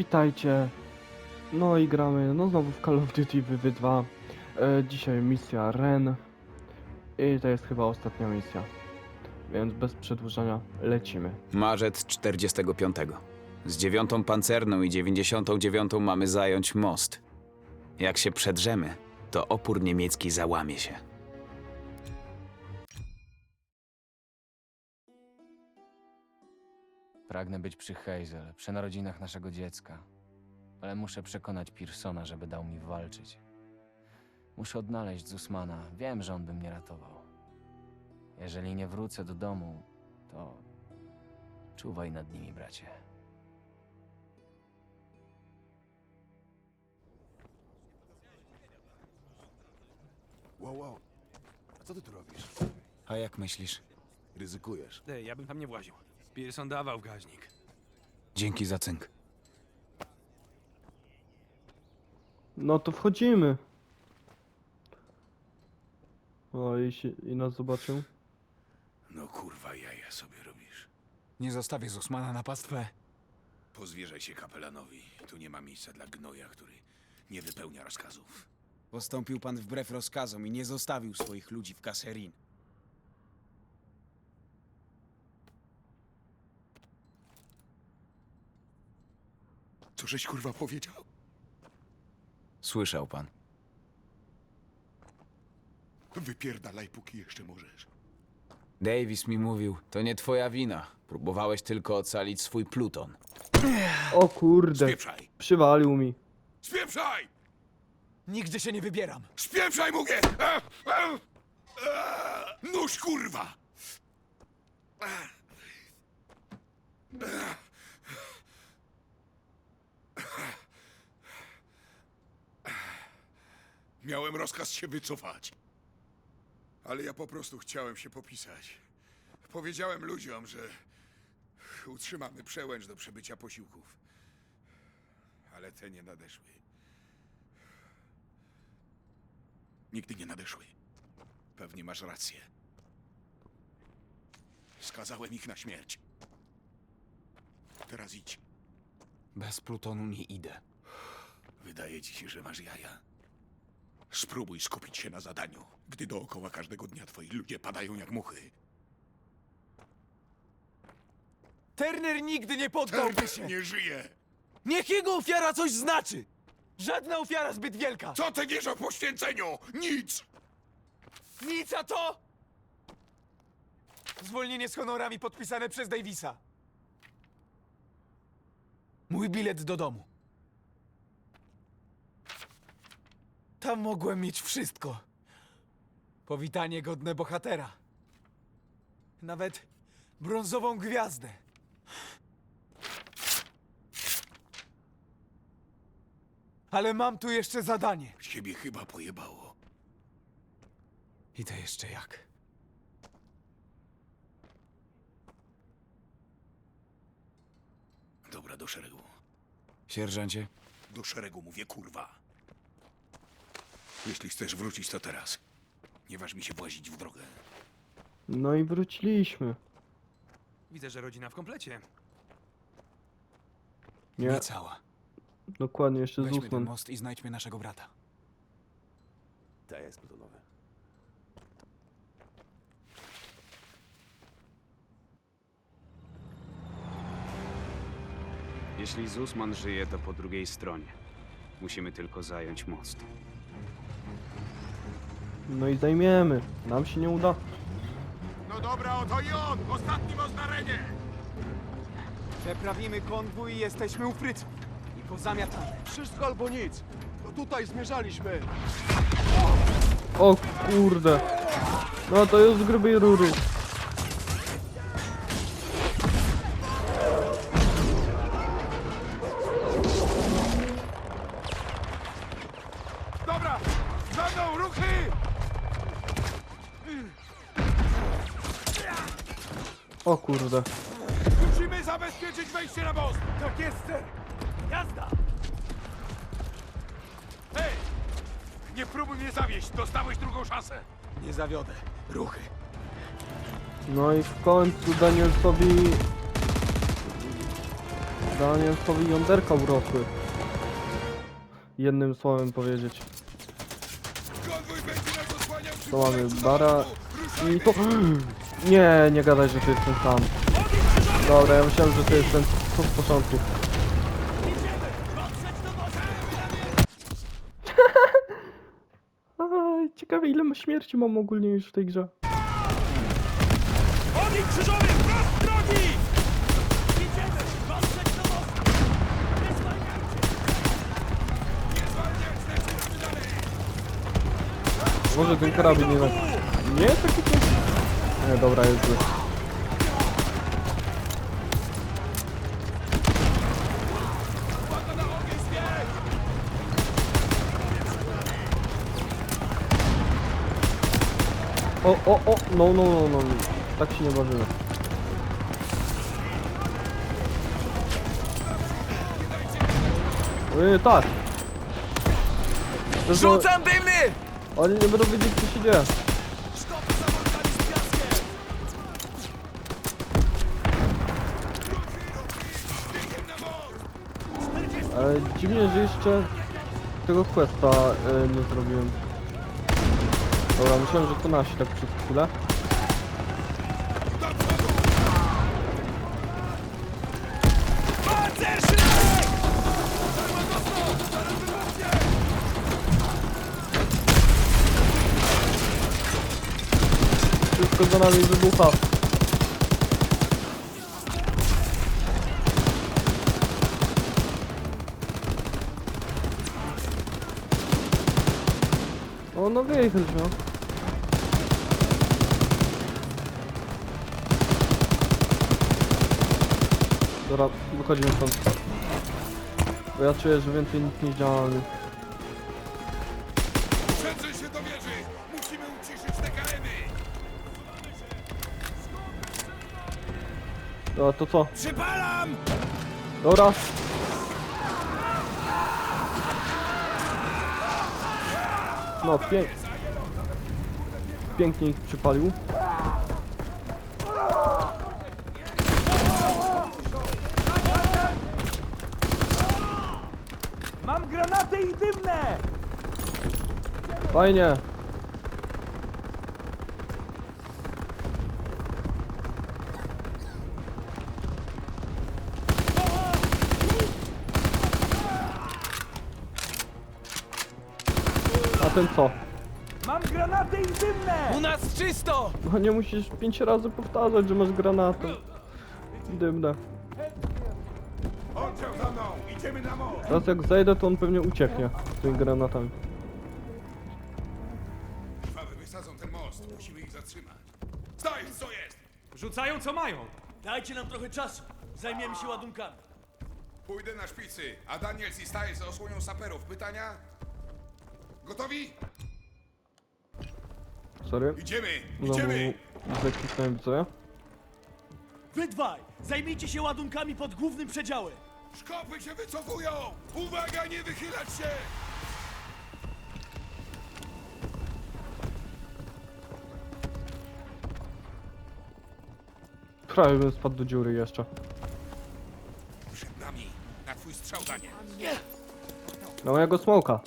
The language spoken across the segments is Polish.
witajcie. No i gramy, no znowu w Call of Duty Wy 2. E, dzisiaj misja Ren. I to jest chyba ostatnia misja. Więc bez przedłużania lecimy. Marzec 45. Z dziewiątą pancerną i 99 mamy zająć most. Jak się przedrzemy, to opór niemiecki załamie się. Pragnę być przy Hazel, przy narodzinach naszego dziecka. Ale muszę przekonać Pearsona, żeby dał mi walczyć. Muszę odnaleźć Zusmana. Wiem, że on by mnie ratował. Jeżeli nie wrócę do domu, to czuwaj nad nimi, bracie. Wow, wow. A co ty tu robisz? A jak myślisz? Ryzykujesz. Ej, ja bym tam nie właził. Pearson dawał gaźnik. Dzięki za cynk. No to wchodzimy. O, i, się, i nas zobaczył. No kurwa, jaja sobie robisz. Nie zostawię Zusmana na pastwę. Pozwierzaj się kapelanowi. Tu nie ma miejsca dla gnoja, który nie wypełnia rozkazów. Postąpił pan wbrew rozkazom i nie zostawił swoich ludzi w Kasserin. Co żeś kurwa powiedział? Słyszał pan. Wypierdalaj, póki jeszcze możesz. Davis mi mówił, to nie twoja wina. Próbowałeś tylko ocalić swój pluton. O kurde, Spieprzaj! przywalił mi. Spieprzaj! Nigdzie się nie wybieram! Spieprzaj, mówię! E, Nóż, kurwa! Miałem rozkaz się wycofać. Ale ja po prostu chciałem się popisać. Powiedziałem ludziom, że utrzymamy przełęcz do przebycia posiłków. Ale te nie nadeszły. Nigdy nie nadeszły. Pewnie masz rację. Skazałem ich na śmierć. Teraz idź. Bez plutonu nie idę. Wydaje ci się, że masz jaja. Spróbuj skupić się na zadaniu, gdy dookoła każdego dnia twoi ludzie padają jak muchy. Turner nigdy nie poddałby się! nie żyje! Niech jego ofiara coś znaczy! Żadna ofiara zbyt wielka! Co ty wiesz o poświęceniu? Nic! Nic a to! Zwolnienie z honorami podpisane przez Davisa. Mój bilet do domu. Tam mogłem mieć wszystko. Powitanie godne bohatera. Nawet brązową gwiazdę. Ale mam tu jeszcze zadanie. Ciebie chyba pojebało. I to jeszcze jak. Dobra, do szeregu. Sierżancie, Do szeregu mówię, kurwa. Jeśli chcesz wrócić, to teraz. Nie waż mi się włazić w drogę. No i wróciliśmy. Widzę, że rodzina w komplecie. Nie, Nie cała. dokładnie, jeszcze Weźmy ten most i znajdźmy naszego brata. To jest plutonowe. Jeśli Zusman żyje, to po drugiej stronie. Musimy tylko zająć most. No i zajmiemy. Nam się nie uda. No dobra, oto i on! Ostatni most na renie! Przeprawimy konwój i jesteśmy ukryci. I pozamiatane. Wszystko albo nic. To tutaj zmierzaliśmy. O kurde. No to już z grubej rury. Dobra! Za mną, ruchy! O kurde. Musimy zabezpieczyć wejście na most! Tak jest, ser. Jazda! Hej! Nie próbuj mnie zawieść, dostałeś drugą szansę! Nie zawiodę. Ruchy. No i w końcu Danielsowi Danielsowi jąderka urosły. Jednym słowem powiedzieć. Konwój będzie nas osłaniał przy To mamy bara. Ruszajmy! i to... Nie, nie gadaj, że to jest ten sam. Dobra, ja myślałem, że to jest ten co z początku. Aj, Ciekawe ile ma śmierci mam ogólnie już w tej grze. Ogień krzyżowy, wprost drogi! Idziemy! Patrzeć do! Nie zwalniajcie! Może ten karabin nie tak... Nie, taki. Nie, dobra, jest zły. O, o, o, no, no, no, no, tak się nie bawimy. Yy, tak. To, że Rzucam dymny! Oni nie będą wiedzieć co się dzieje. Dziwnie, że jeszcze tego questa y, nie zrobiłem. Dobra, myślałem, że to nasi tak przez chwilę. Wszystko za nami wybucha. No wyjechać, no. Dobra, wychodzimy stąd. Bo ja czuję, że więcej nic nie działa. Przedrzyj się do wieży! Musimy uciszyć te kareny! Dobra, to co? Przypalam! Dobra. No, pięk... Pięknie ich przypalił. Mam granaty i dymne! Fajnie. A ten co? Mam granaty i dymne! U nas czysto! No nie musisz pięć razy powtarzać, że masz granatę. Dymne. Oddział za mną! Idziemy na most! Teraz jak zejdę, to on pewnie ucieknie z tymi granatami. Krwawy wysadzą ten most. Musimy ich zatrzymać. Co jest? Rzucają co mają. Dajcie nam trochę czasu. Zajmiemy się ładunkami. Pójdę na szpicy, a Daniels i Styles osłonią saperów. Pytania? Gotowi? Sorry. Idziemy! Znowu Idziemy! zakliknąłem co ja? Wy dwaj, zajmijcie się ładunkami pod głównym przedziałem. Szkopy się wycofują! Uwaga, nie wychylać się! Prawie bym spadł do dziury jeszcze. Przed nami! Na twój strzał, Daniel! Na mojego smoka.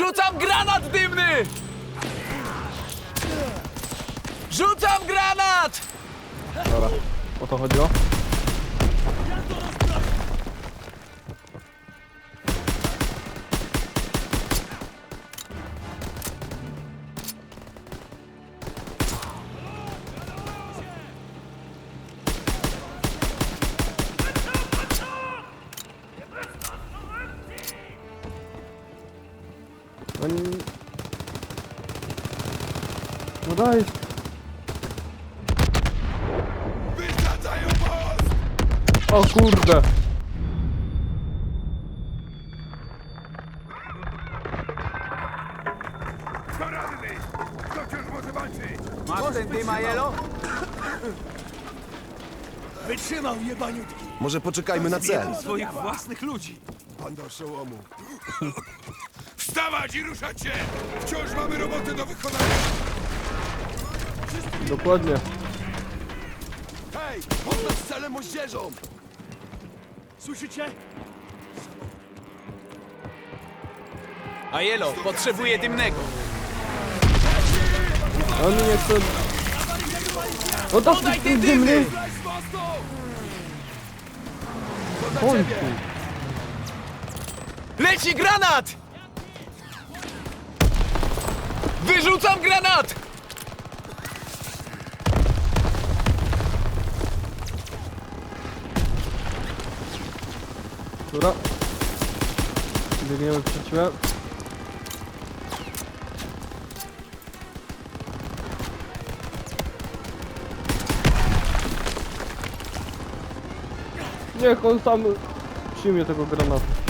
Rzucam granat dymny! Rzucam granat! Dobra. O to chodziło? Kurde! Kto ranny? Kto wciąż może walczyć? Masz ten dym, Ajelo? Wytrzymał, jebaniutki. Może poczekajmy na cel. Swoich własnych ludzi. Banda oszołomu. Wstawać i ruszać się! Wciąż mamy robotę do wykonania! Dokładnie. Hej, podnoś celem moździerzom! Słyszycie? Ajelo, potrzebuję dymnego. Oni nie chcą... No to Podaj te dymy! końcu! Leci granat! Wyrzucam granat! Dobra. Biegniemy siebie. Niech on sam przyjmie tego granatu.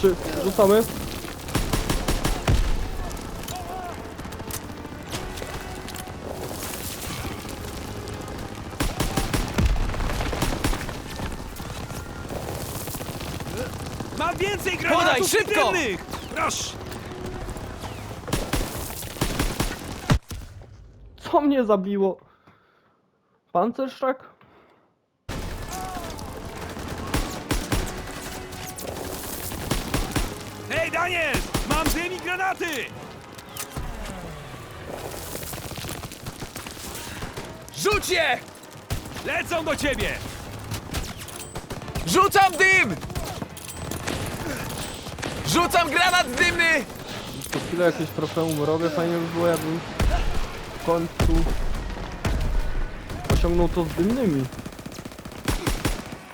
Trzy. Rzucamy. Mam więcej granatów Podaj, szybko! dymnych! Proszę! Co mnie zabiło? Pancerszczak? Granaty! Rzuć je! Lecą do ciebie! Rzucam dym! Rzucam granat dymny! Co chwilę jakieś trofeum robię, fajnie by było jakbym w końcu osiągnął to z dymnymi.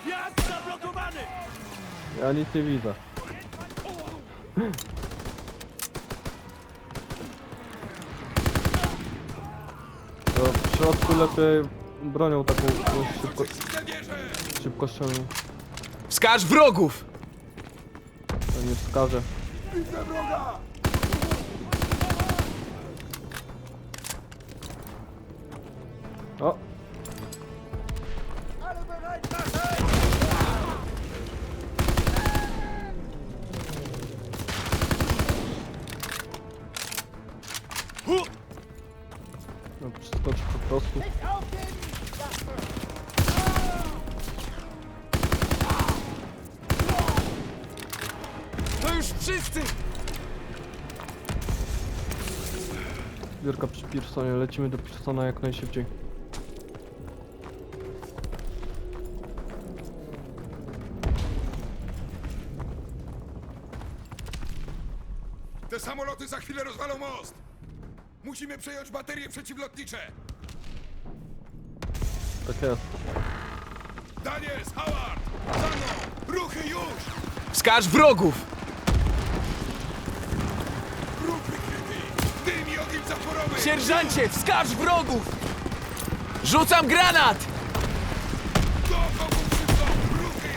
Jak zablokowany! Ja nic nie widzę. To w środku lepiej bronią taką szybko, szybkością, Wskaż wrogów! to nie wskaże. O! No, przeskoczy po prostu. To już wszyscy! Zbiórka przy Pearsonie, lecimy do Pearsona jak najszybciej. Te samoloty za chwilę rozwalą most! Musimy przejąć baterie przeciwlotnicze! Tak jest. Daniels, Howard! Za mną! Ruchy już! Wskaż wrogów! Ruch wykryty! Dym i ogień zaporowy! Sierżancie, wskaż wrogów! Rzucam granat! Do okopów szybko! Ruchy!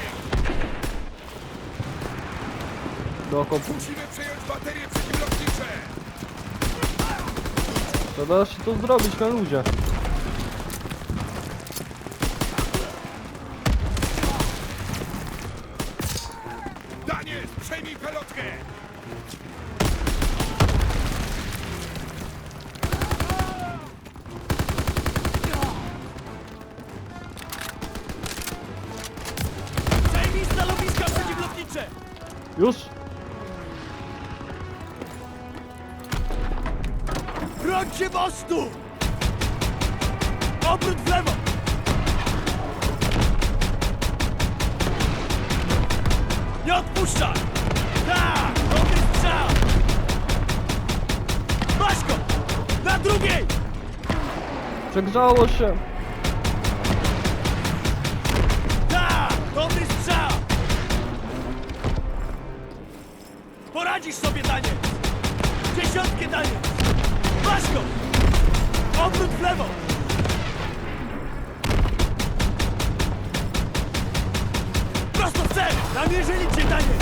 Do okopu. Musimy przejąć baterie przeciwlotnicze! To da się to zrobić na ludzie. Się! Tak! Dobry strzał! Poradzisz sobie, Daniel! Dziesiątkę, Daniel! Masz go! Obrót w lewo! Prosto w cel! Namierzyli cię, Daniel!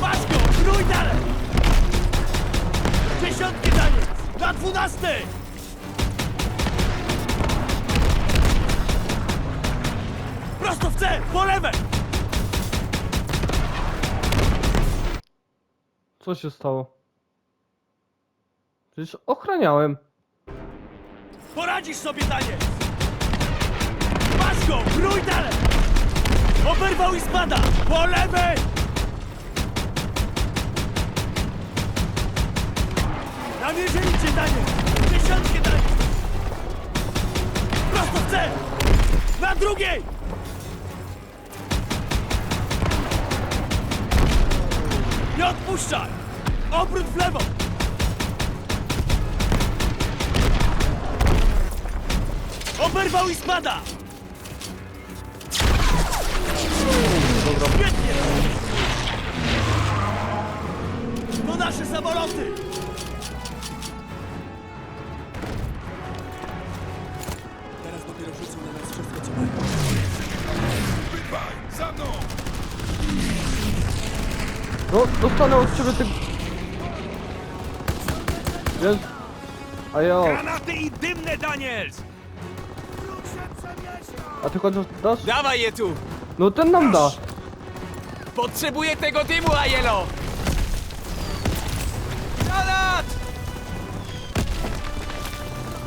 Masz go! Krój dalej! Dziesiątkę, Daniel! Na dwunastej! Prosto w cel! Po lewej! Co się stało? Przecież ochraniałem. Poradzisz sobie, Daniel! Masz go! Brój dalej! Oberwał i spada! Po lewej! Namierzyli cię, Daniel! Dziesiątkę, Daniel! Prosto w cel! Na drugiej! Nie odpuszczaj! Obrót w lewo! Oberwał i spada! Świetnie! To nasze samoloty! No, dostanę od ciebie ty... Jest... A ja... Granaty i dymne, Daniels! A ty chociaż dasz? Dawaj je tu! No ten nam da! Potrzebuję tego dymu, Ajelo! Granat!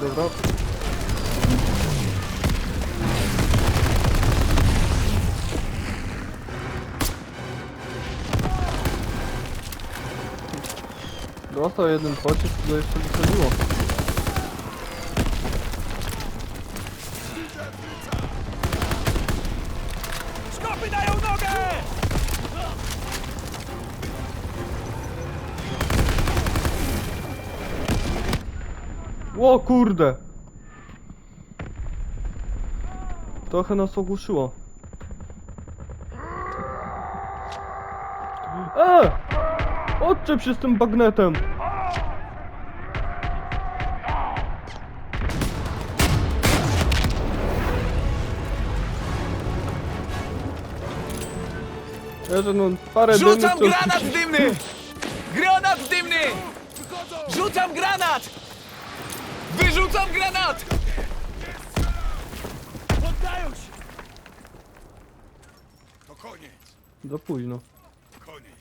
Dobra. Dostał jeden pocisk, to jeszcze wychodziło. Szkopy dają nogę! O kurde! Trochę nas ogłuszyło. E! Odczep się z tym bagnetem! Że no parę Rzucam dymnych, granat dymny! Granat dymny! Rzucam granat! Wyrzucam granat! Poddają się! To koniec, Za późno. koniec.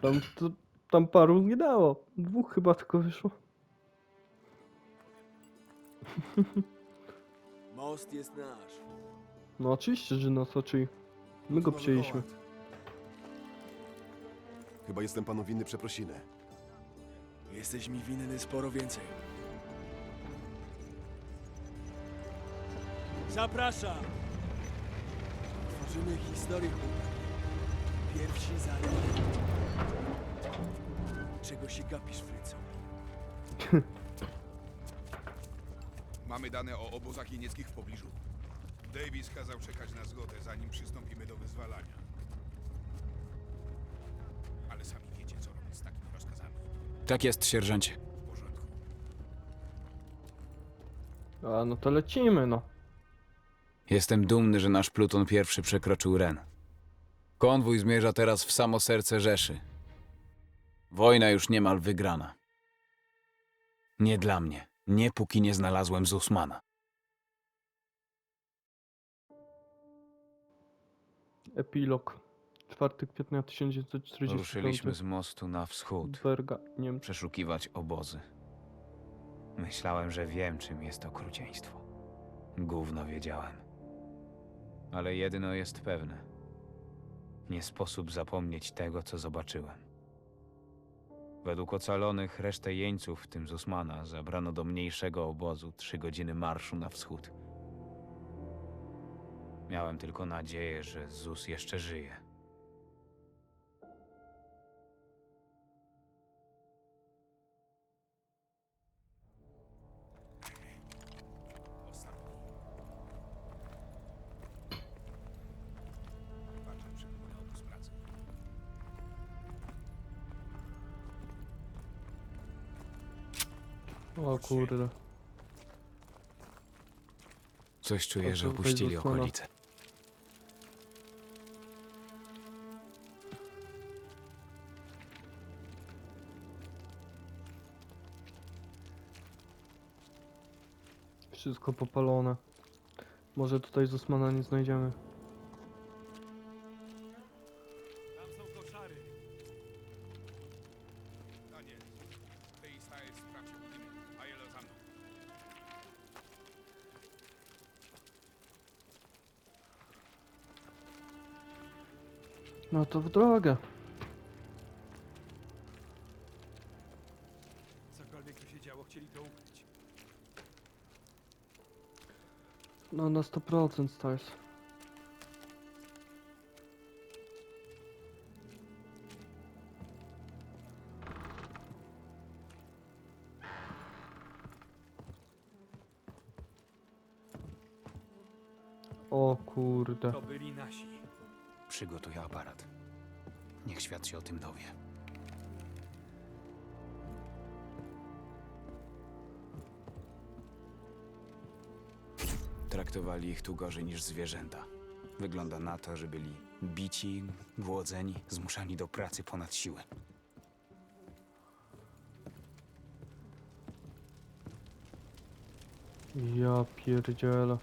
Tam, to, tam paru nie dało. Dwóch chyba tylko wyszło. Most jest nasz. No oczywiście, że nas oczy. My go przyjęliśmy. Chyba jestem panu winny przeprosinę. Jesteś mi winny sporo więcej. Zapraszam! Tworzymy historię. Pierwsi zaleci. Czego się gapisz, Frycu? Mamy dane o obozach jenieckich w pobliżu. Davis kazał czekać na zgodę, zanim przystąpimy do wyzwalania. Ale sami wiecie, co robić z takimi rozkazami. Tak jest, sierżancie. W porządku. A no to lecimy, no. Jestem dumny, że nasz pluton pierwszy przekroczył Ren. Konwój zmierza teraz w samo serce Rzeszy. Wojna już niemal wygrana. Nie dla mnie. Nie póki nie znalazłem Zusmana. Epilog. 4 kwietnia 1945. Ruszyliśmy z mostu na wschód. Berga, Niemcy. Przeszukiwać obozy. Myślałem, że wiem, czym jest okrucieństwo. Gówno wiedziałem. Ale jedno jest pewne. Nie sposób zapomnieć tego, co zobaczyłem. Według ocalonych resztę jeńców, w tym Zusmana, zabrano do mniejszego obozu trzy godziny marszu na wschód. Miałem tylko nadzieję, że Zus jeszcze żyje. O kurde. Coś czuję, że opuścili okolice. Wszystko popalone. Może tutaj Zusmana nie znajdziemy. To w drogę. Cokolwiek tu się działo, chcieli to ukryć. No na 100% Stars. O kurde. To byli nasi. Przygotuj aparat. Niech świat się o tym dowie. Traktowali ich tu gorzej niż zwierzęta. Wygląda na to, że byli bici, głodzeni, zmuszani do pracy ponad siłę. Ja pierdzielę.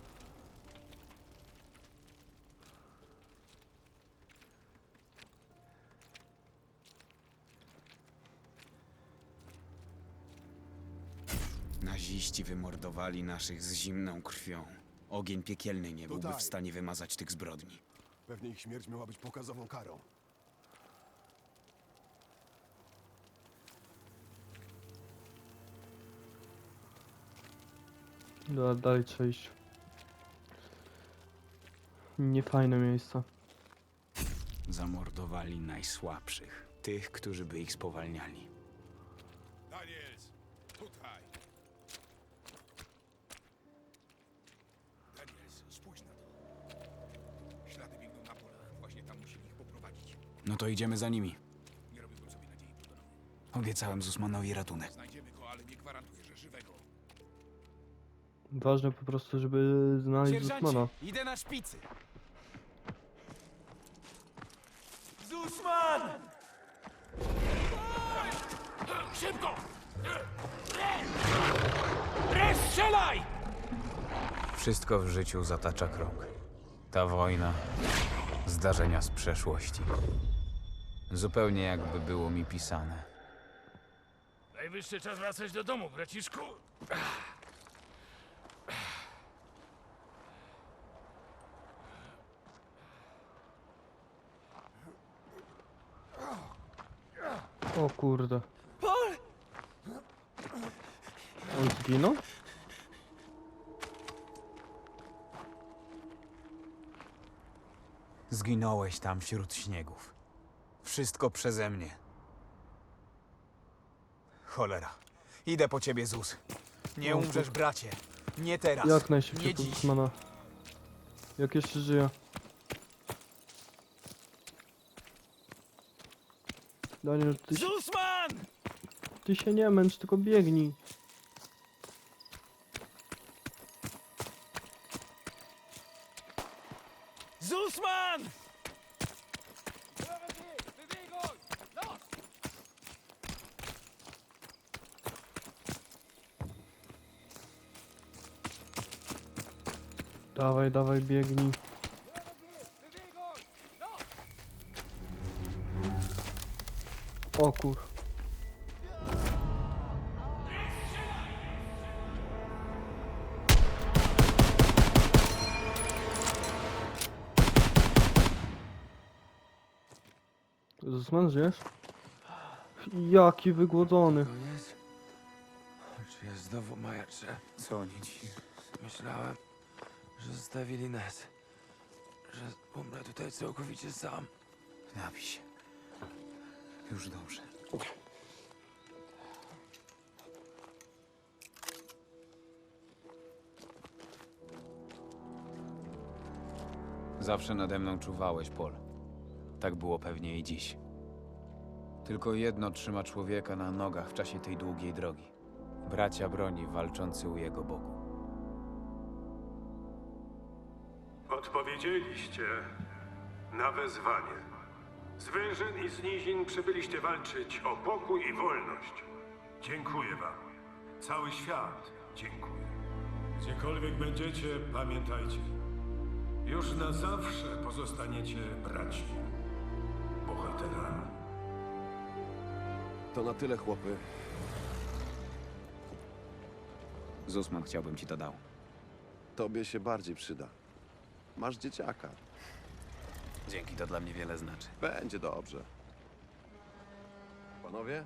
Wymordowali naszych z zimną krwią. Ogień piekielny nie byłby w Tutaj. stanie wymazać tych zbrodni. Pewnie ich śmierć miała być pokazową karą. Da, dalej trzeba iść. Niefajne miejsce. Zamordowali najsłabszych, tych, którzy by ich spowalniali. Daniels, tutaj. Daniels, spójrz na to. Ślady biegną na pola. Właśnie tam musieli ich poprowadzić. No to idziemy za nimi. Nie robiłbym sobie nadziei. Obiecałem Zusmanowi ratunek. Znajdziemy go, ale nie gwarantuję, że żywego. Ważne po prostu, żeby znaleźć Zusmana. idę na szpicy. Zusman! Szybko! Res, strzelaj! Wszystko w życiu zatacza krąg. Ta wojna, zdarzenia z przeszłości. Zupełnie jakby było mi pisane. Najwyższy czas wracać do domu, braciszku. O kurde. Paul! On zginął? Zginąłeś tam wśród śniegów. Wszystko przeze mnie. Cholera. Idę po ciebie, Zus. Nie O, umrzesz, bracie. Nie teraz. Jak najszybciej Nie dziś. Jak jeszcze żyje. Daniel, ty, się- Zusman! ty się nie męcz, tylko biegnij. Zusman! Dawaj, dawaj, biegnij. O kur... Zusman, żyjesz? Jaki wygłodzony. Koniec? Czy ja znowu? Co oni ci? Myślałem, zostawili nas. Że umrę tutaj całkowicie sam. Napij się. Już dobrze. Zawsze nade mną czuwałeś, Pol. Tak było pewnie i dziś. Tylko jedno trzyma człowieka na nogach w czasie tej długiej drogi. Bracia broni walczący u jego boku. Odpowiedzieliście na wezwanie. Z wyżyn i z nizin przybyliście walczyć o pokój i wolność. Dziękuję wam. Cały świat dziękuję. Gdziekolwiek będziecie, pamiętajcie. Już na zawsze pozostaniecie braćmi. Bohaterami. To na tyle, chłopy. Zusman chciałbym ci to dał. Tobie się bardziej przyda. Masz dzieciaka. Dzięki, to dla mnie wiele znaczy. Będzie dobrze. Panowie?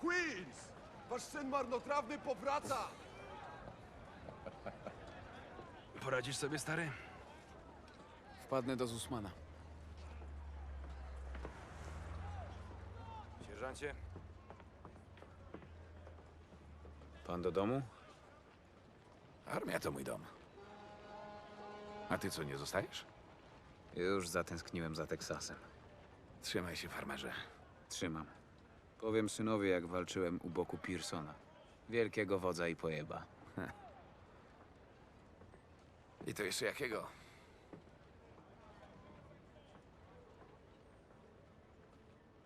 Queens! Wasz syn marnotrawny powraca! Poradzisz sobie, stary? Wpadnę do Zusmana. Sierżancie? Pan do domu? Armia to mój dom. A ty co, nie zostajesz? Już zatęskniłem za Teksasem. Trzymaj się, farmerze. Trzymam. Powiem synowi, jak walczyłem u boku Pearsona. Wielkiego wodza i pojeba. I to jeszcze jakiego?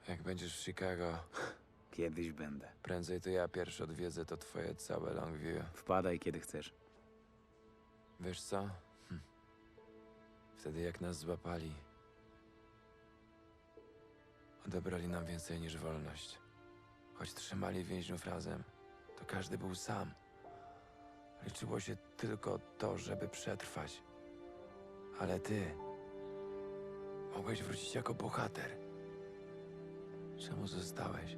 Jak będziesz w Chicago, Kiedyś będę. prędzej to ja pierwszy odwiedzę to twoje całe Longview. Wpadaj, kiedy chcesz. Wiesz co? Wtedy jak nas złapali, odebrali nam więcej niż wolność. Choć trzymali więźniów razem, to każdy był sam. Liczyło się tylko to, żeby przetrwać. Ale ty mogłeś wrócić jako bohater. Czemu zostałeś?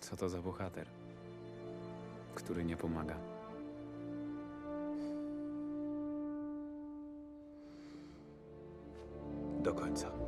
Co to za bohater? Który nie pomaga. Do końca. Do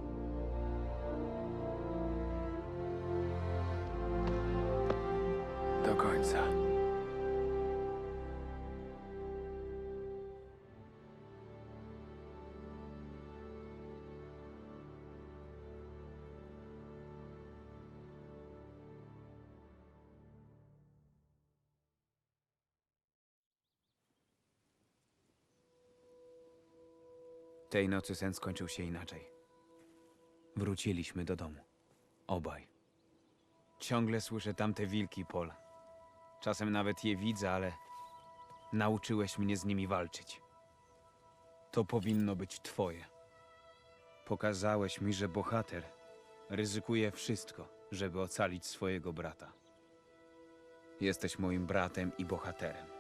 Tej nocy sen skończył się inaczej. Wróciliśmy do domu. Obaj. Ciągle słyszę tamte wilki, Pol. Czasem nawet je widzę, ale nauczyłeś mnie z nimi walczyć. To powinno być twoje. Pokazałeś mi, że bohater ryzykuje wszystko, żeby ocalić swojego brata. Jesteś moim bratem i bohaterem.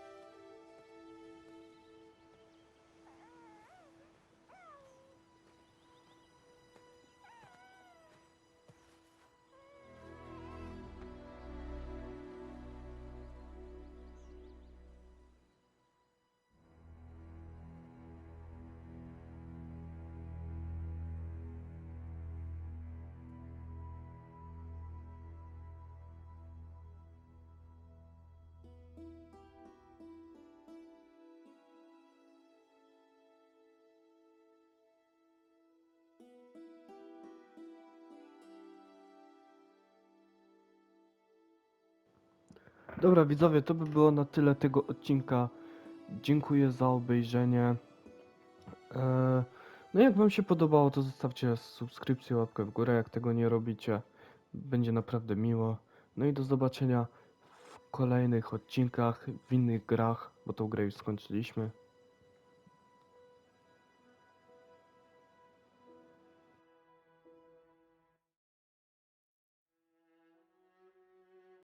Dobra, widzowie, to by było na tyle tego odcinka. Dziękuję za obejrzenie. Eee, no jak wam się podobało, to zostawcie subskrypcję, łapkę w górę, jak tego nie robicie. Będzie naprawdę miło. No i do zobaczenia w kolejnych odcinkach, w innych grach, bo tą grę już skończyliśmy.